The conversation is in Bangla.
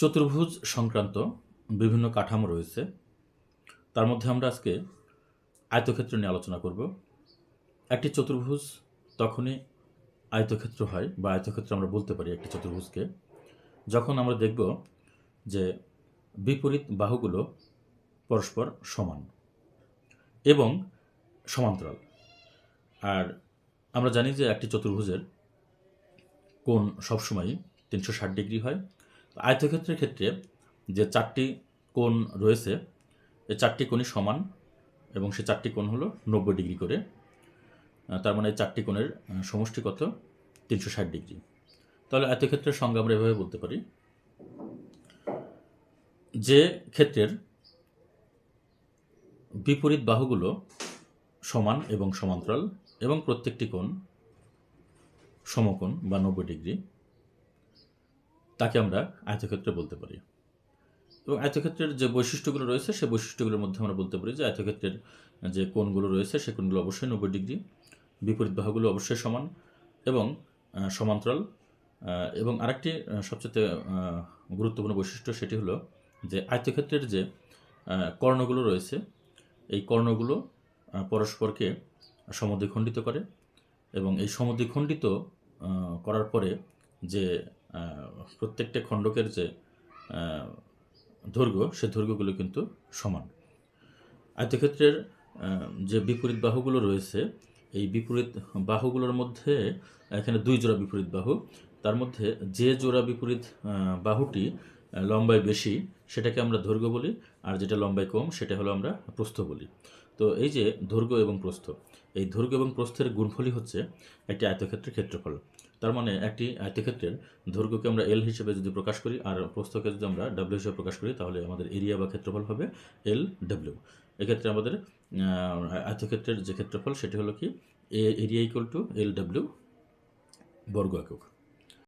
চতুর্ভুজ সংক্রান্ত বিভিন্ন কাঠামো রয়েছে। তার মধ্যে আমরা আজকে আয়তক্ষেত্র নিয়ে আলোচনা করব। একটি চতুর্ভুজ তখনই আয়তক্ষেত্র হয় বা আয়তক্ষেত্র আমরা বলতে পারি একটি চতুর্ভুজকে। যখন আমরা দেখব যে বিপরীত বাহুগুলো পরস্পর সমান এবং সমান্তরাল। আর আমরা জানি যে একটি চতুর্ভুজের কোণ সবসময়ই তিনশো ষাট ডিগ্রি হয়। আয়তক্ষেত্রের ক্ষেত্রে যে চারটি কোণ রয়েছে, এই চারটি কোণই সমান এবং সে চারটি কোণ হলো নব্বই ডিগ্রি করে। তার মানে চারটি কোণের সমষ্টি কত তিনশো ষাট ডিগ্রি। তাহলে আয়তক্ষেত্রের সংজ্ঞা আমরা এভাবে বলতে পারি। যে ক্ষেত্রের বিপরীত বাহুগুলো সমান এবং সমান্তরাল এবং প্রত্যেকটি কোণ সমকোণ বা নব্বই ডিগ্রি। তাকে আমরা আয়তক্ষেত্র বলতে পারি। এবং আয়তক্ষেত্রের যে বৈশিষ্ট্যগুলো রয়েছে সেই বৈশিষ্ট্যগুলোর মধ্যে আমরা বলতে পারি যে আয়তক্ষেত্রের যে কোণগুলো রয়েছে, সে কোণগুলো অবশ্যই নব্বই ডিগ্রি। বিপরীত বাহুগুলো অবশ্যই সমান এবং সমান্তরাল। এবং আরেকটি সবচেয়ে গুরুত্বপূর্ণ বৈশিষ্ট্য সেটি হলো যে আয়তক্ষেত্রের যে কর্ণগুলো রয়েছে, এই কর্ণগুলো পরস্পরকে সমদ্বিখণ্ডিত করে এবং এই সমদ্বিখণ্ডিত করার পরে যে প্রত্যেকটা খণ্ডকের যে দৈর্ঘ্য, সে দৈর্ঘ্যগুলো কিন্তু সমান। আয়তক্ষেত্রের যে বিপরীত বাহুগুলো রয়েছে, এই বিপরীত বাহুগুলোর মধ্যে, এখানে দুই জোড়া বিপরীত বাহু, তার মধ্যে যে জোড়া বিপরীত বাহুটি লম্বায় বেশি, সেটাকে আমরা দৈর্ঘ্য বলি, আর যেটা লম্বায় কম, সেটা হলো আমরা প্রস্থ বলি। তো এই যে দৈর্ঘ্য এবং প্রস্থ, এই দৈর্ঘ্য এবং প্রস্থের গুণফলই হচ্ছে একটি আয়তক্ষেত্রের ক্ষেত্রফল। তার মানে একটি আয়তক্ষেত্রের দৈর্ঘ্যকে আমরা এল হিসেবে যদি প্রকাশ করি, আর প্রস্থকে যদি আমরা ডাব্লিউ হিসেবে প্রকাশ করি, তাহলে আমাদের এরিয়া বা ক্ষেত্রফল হবে এল ডাব্লিউ এক্ষেত্রে আমাদের আয়তক্ষেত্রের যে ক্ষেত্রফল, সেটি হলো কি? A area equal to L W বর্গ একক।